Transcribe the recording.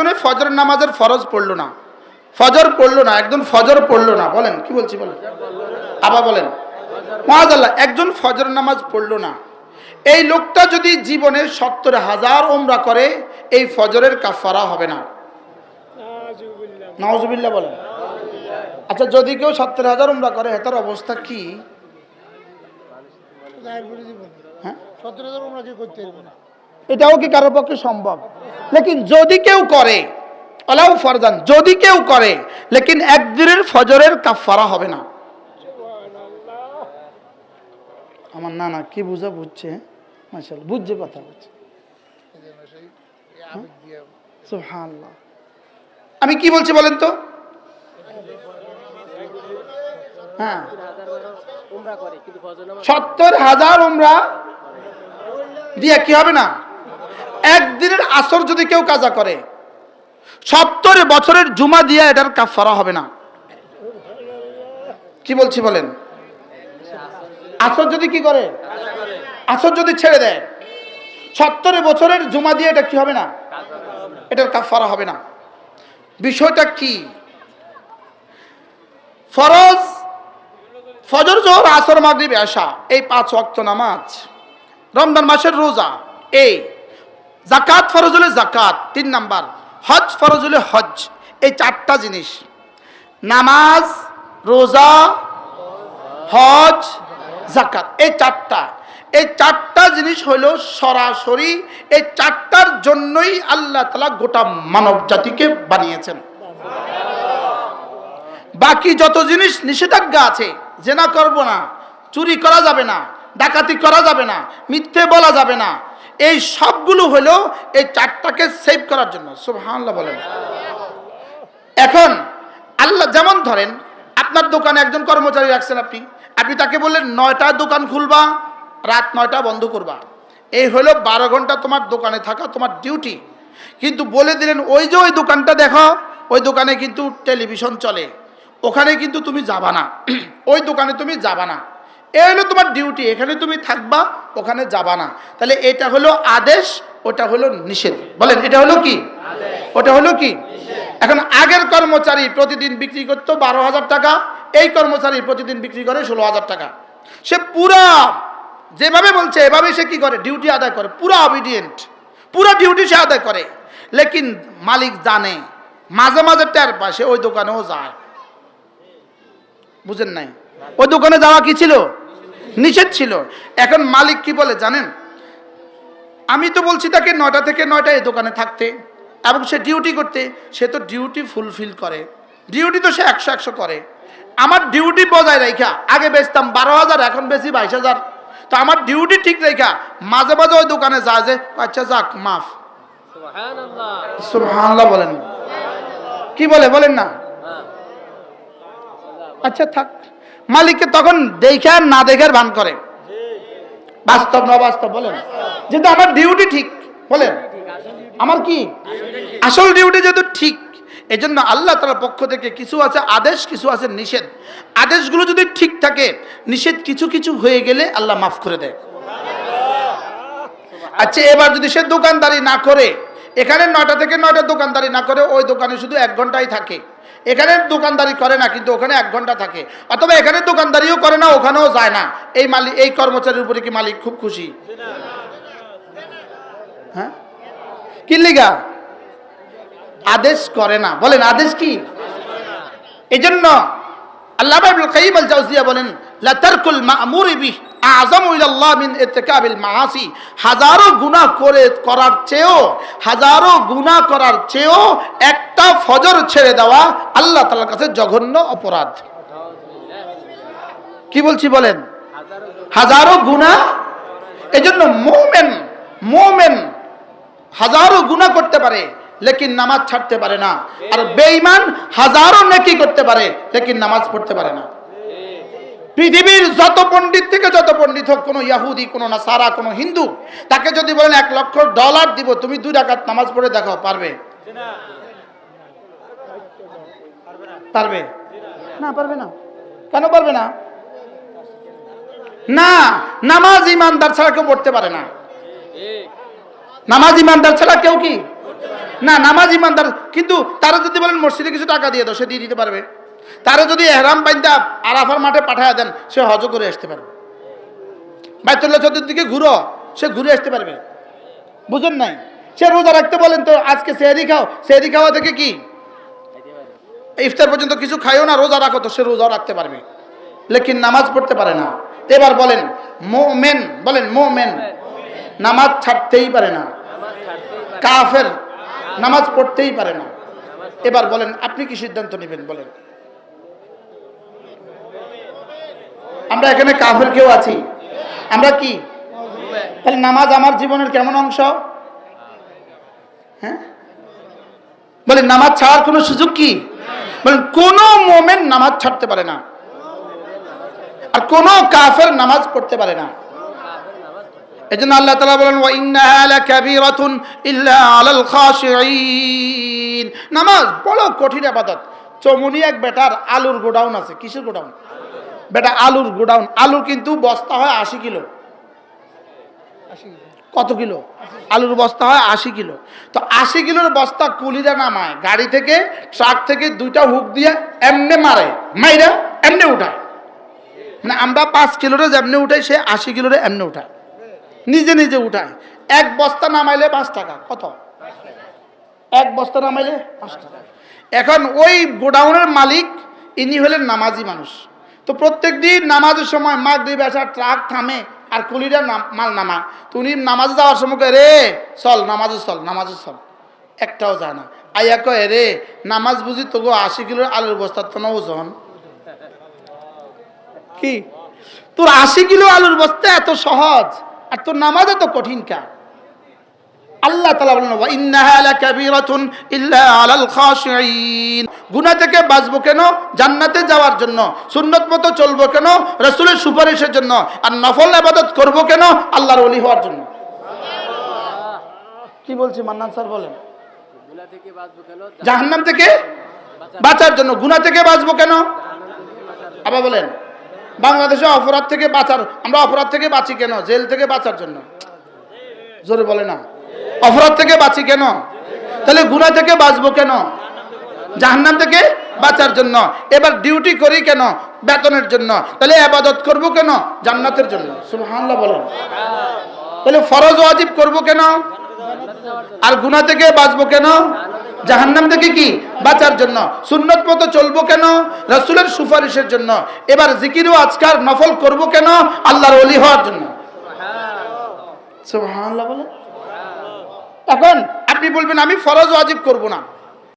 একজনে ফজর নামাজের ফরজ পড়ল না। ফজর পড়ল না, একজন ফজর পড়ল না। বলেন, কি বলছি বলেন? আবার বলেন। মহাজাল্লাহ একজন ফজর নামাজ পড়ল না। এই লোকটা যদি জীবনে সত্তর হাজার ওমরা করে, এই ফজরের কাফারা হবে না। নওয়াজবিল্লা বলেন। আচ্ছা যদি কেউ সত্তর হাজার ওমরা করে, হেতার অবস্থা কি? হ্যাঁ? সতেরো হাজার আমরা কি করতে পারব না। এটাও কি কারোর পক্ষে সম্ভব? লেকিন যদি কেউ করে, আলাউ ফরজান, যদি কেউ করে, লেকিন একদিনের ফজরের কাফারা হবে না। আমার না না কি বুঝা বুঝছে মাশাল বুঝছে কথা বুঝছে সুবহানাল্লাহ। আমি কি বলছি বলেন তো? হ্যাঁ। সত্তর হাজার উমরা দিয়ে কি হবে না? একদিনের আসর যদি কেউ কাজা করে, সত্তর বছরের জুমা দিয়ে এটার কাফারা হবে না। কি বলছি বলেন? আসর যদি কি করে? আসর যদি ছেড়ে দেয়, সত্তর বছরের জুমা দিয়ে এটা কি হবে না? এটার কাফারা হবে না। বিষয়টা কি? ফরজ, ফজর, জোহর, আসর, মাগরিব আসা এই পাঁচ ওয়াক্ত নামাজ, রমজান মাসের রোজা, এই জাকাত ফরজ হলে জাকাত, তিন নাম্বার, হজ ফরজ হলে হজ, এই চারটা জিনিস। নামাজ, রোজা, হজ, জাকাত, এই চারটা। এই চারটা জিনিস হইল সরাসরি, এই চারটার জন্যই আল্লাহ তালা গোটা মানব জাতিকে বানিয়েছেন। বাকি যত জিনিস নিষেধাজ্ঞা আছে, জেনা করব না, চুরি করা যাবে না, ডাকাতি করা যাবে না, মিথ্যে বলা যাবে না এই সবগুলো হলো এই চারটাকে সেভ করার জন্য। সুবহানাল্লাহ বলেন। এখন আল্লাহ যেমন ধরেন, আপনার দোকানে একজন কর্মচারী রাখছেন আপনি আপনি তাকে বললেন নয়টায় দোকান খুলবা, রাত নয়টা বন্ধ করবা। এই হলো বারো ঘণ্টা তোমার দোকানে থাকা, তোমার ডিউটি কিন্তু বলে দিলেন, ওই যে ওই দোকানটা দেখো, ওই দোকানে কিন্তু টেলিভিশন চলে। ওখানে কিন্তু তুমি যাবা না। ওই দোকানে তুমি যাবা না। এ হলো তোমার ডিউটি এখানে তুমি থাকবা ওখানে যাবা না। তাহলে এটা হলো আদেশ ওটা হলো নিষেধ। বলেন এটা হলো কি? ওটা হলো কি? এখন আগের কর্মচারী প্রতিদিন বিক্রি করতো বারো হাজার টাকা এই কর্মচারী প্রতিদিন বিক্রি করে ষোলো হাজার টাকা। সে পুরা যেভাবে বলছে এভাবে সে কি করে? ডিউটি আদায় করে পুরা অবিডিয়েন্ট পুরা ডিউটি সে আদায় করে। লেকিন মালিক জানে মাঝে মাঝে টের পায় সে ওই দোকানেও যায়। বুঝেন নাই? ওই দোকানে যাওয়া কি ছিল? নিষেধ ছিল। এখন মালিক কি বলে জানেন? আমি তো বলছি তাকে নয়টা থেকে নয়টা এই দোকানে থাকতে এবং সে ডিউটি করতে, সে তো ডিউটি ফুলফিল করে। ডিউটি তো সে একশো একশো করে। আমার ডিউটি বজায় রেখা আগে বেচতাম বারো হাজার, এখন বেশি বাইশ হাজার। তো আমার ডিউটি ঠিক রেখা মাঝে মাঝে ওই দোকানে যা যে আচ্ছা যাক, মাফ। বলেন। কি বলে, বলেন না? আচ্ছা থাক। মালিককে তখন দেখে না দেখার ভান করে। বাস্তব না বাস্তব বলেন। যেহেতু আমার ডিউটি ঠিক, বলেন। আমার কি? আসল ডিউটি যেহেতু ঠিক এই জন্য আল্লাহ তালার পক্ষ থেকে কিছু আছে আদেশ, কিছু আছে নিষেধ। আদেশগুলো যদি ঠিক থাকে, নিষেধ কিছু কিছু হয়ে গেলে আল্লাহ মাফ করে দেয়। আচ্ছা এবার যদি সে দোকানদারি না করে এখানে নয়টা থেকে নয়টা দোকানদারি না করে ওই দোকানে শুধু এক ঘন্টাই থাকে। এখানে দোকানদারি করে না, কিন্তু ওখানে এক ঘণ্টা থাকে। অথবা এখানে দোকানদারিও করে না, ওখানেও যায় না। এই মালিক, এই কর্মচারীর উপরে কি মালিক খুব খুশি? হ্যাঁ? কি লিগা? আদেশ করে না। বলেন, আদেশ কি? এই জন্য আল্লাহ বলেন, লা তারকুল মা'মুরি বিহ। আযমু ইলাল্লাহ মিন মাআসি। হাজারো গুনাহ করে, করার চেয়েও, হাজারো গুনাহ করার চেয়েও একটা ফজর ছেড়ে দেওয়া আল্লাহ তাআলার কাছে জঘন্য অপরাধ। কি বলছি বলেন? হাজারো গুনাহ? এজন্য মোমেন মোমেন হাজারো গুনাহ করতে পারে, লেকিন নামাজ ছাড়তে পারে না। আর বেঈমান হাজারো নেকি করতে পারে, লেকিন নামাজ পড়তে পারে না। পৃথিবীর যত পণ্ডিত থেকে যত পণ্ডিত হোক, কোনো ইয়াহুদি, কোনো না সারা কোনো হিন্দু, তাকে যদি বলেন এক লক্ষ ডলার দিব, তুমি দুই রাকাত নামাজ পড়ে দেখাও পারবে? পারবে? না পারবে না। কেন পারবে না? না, নামাজ ইমানদার ছাড়া কেউ পড়তে পারে না। নামাজ ইমানদার ছাড়া কেউ কি? না, নামাজ ইমানদার, কিন্তু তারা যদি বলেন মসজিদে কিছু টাকা দিয়ে দাও, সে দিয়ে দিতে পারবে। তারা যদি এহরাম বাইন্দা আরাফার মাঠে পাঠায় দেন, সে হজ করে আসতে পারবে। বাইতুল্লাহ চতুর্দিকে ঘুরো, সে ঘুরে আসতে পারবে। বুঝেন নাই? সে রোজা রাখতে বলেন তো, আজকে সেহরি খাও, সেহরি খাওয়া থেকে কি? ইফতার পর্যন্ত কিছু খাইও না, রোজা রাখো তো, সে রোজাও রাখতে পারবে। লেকিন নামাজ পড়তে পারে না। এবার বলেন, মোমেন বলেন, মোমেন, নামাজ ছাড়তেই পারে না। কাফের, নামাজ পড়তেই পারে না। এবার বলেন, আপনি কি সিদ্ধান্ত নেবেন? বলেন। আমরা এখানে কাফের কেউ আছি? আমরা কি? তাহলে নামাজ আমার জীবনের কেমন অংশ? হ্যাঁ? বলেন, নামাজ ছাড়ার কোনো সুযোগ কি? বলেন, কোন মোমেন্ট নামাজ ছাড়তে পারে না। আর কোন কাফের নামাজ পড়তে পারে না। এই জন্য আল্লাহ তালা বলেন, ওয়া ইন্নাহা লাকাবীরাতুন ইল্লা আলাল খাশিঈন। নামাজ বড় কঠিন ইবাদত চমুনি এক বেটার আলুর গোডাউন আছে। কিসের গোডাউন? বেটা আলুর গোডাউন, আলুর কিন্তু বস্তা হয় আশি কিলো। কত কিলো? আলুর বস্তা হয় আশি কিলো। তো আশি কিলোর বস্তা কুলিরা নামায়, গাড়ি থেকে, ট্রাক থেকে দুইটা হুক দিয়ে এমনে মারে, মাইরা এমনে উঠায়। মানে আমরা পাঁচ কিলোরে যেমনি উঠাই, সে আশি কিলোরে এমনে উঠায়। নিজে নিজে উঠায়। এক বস্তা নামাইলে পাঁচ টাকা, কত? এক বস্তা নামাইলে পাঁচ টাকা। এখন ওই গোডাউনের মালিক, ইনি হলেন নামাজি মানুষ। তো প্রত্যেক দিন নামাজের সময় মাঘ দুই বেসা ট্রাক থামে আর কুলিরা মাল নামা। তো উনি নামাজে যাওয়ার সময় রে, চল, নামাজে চল নামাজে চল। একটাও যায় না। আইয়া কয়, রে, নামাজ বুঝি তোগো আশি কিলোর আলুর বস্তার তো ওজন কি? তোর আশি কিলো আলুর বস্তা এত সহজ, আর তোর নামাজ এত কঠিন কা আল্লাহ তালা বলেন "ওয়া ইন্নাহা লাকাবীরাতুন ইল্লা আলাল খাশিঈন। গুনাহ থেকে বাঁচবো কেন? জান্নাতে যাওয়ার জন্য সুন্নত মতো চলবো কেন? রসুলের সুপারিশের জন্য। আর নফল ইবাদত করব কেন? আল্লাহর অলি হওয়ার জন্য। কি বলছি মান্নান স্যার বলেন? জাহান্নাম থেকে বাঁচার জন্য। গুনা থেকে বাঁচবো কেন? আবার বলেন বাংলাদেশে অপরাধ থেকে বাঁচার আমরা অপরাধ থেকে বাঁচি কেন? জেল থেকে বাঁচার জন্য। জোরে বলে না। অপরাধ থেকে বাঁচি কেন? তাহলে গুণা থেকে বাঁচবো কেন? জাহান্নাম থেকে বাঁচার জন্য। এবার ডিউটি করি কেন? বেতনের জন্য। তাহলে আবাদত করব কেন? জান্নাতের জন্য। বলেন। তাহলে ফরজ ওয়াজিব করব কেন? আর গুণা থেকে বাঁচবো কেন? জাহান্নাম থেকে কি? বাঁচার জন্য। সুন্নত মতো চলবো কেন? রসুলের সুপারিশের জন্য। এবার জিকিরও আজকার নফল করব কেন? আল্লাহর অলি হওয়ার জন্য। সুবহানাল্লাহ বলে এখন আপনি বলবেন আমি ফরজ ওয়াজিব করব না।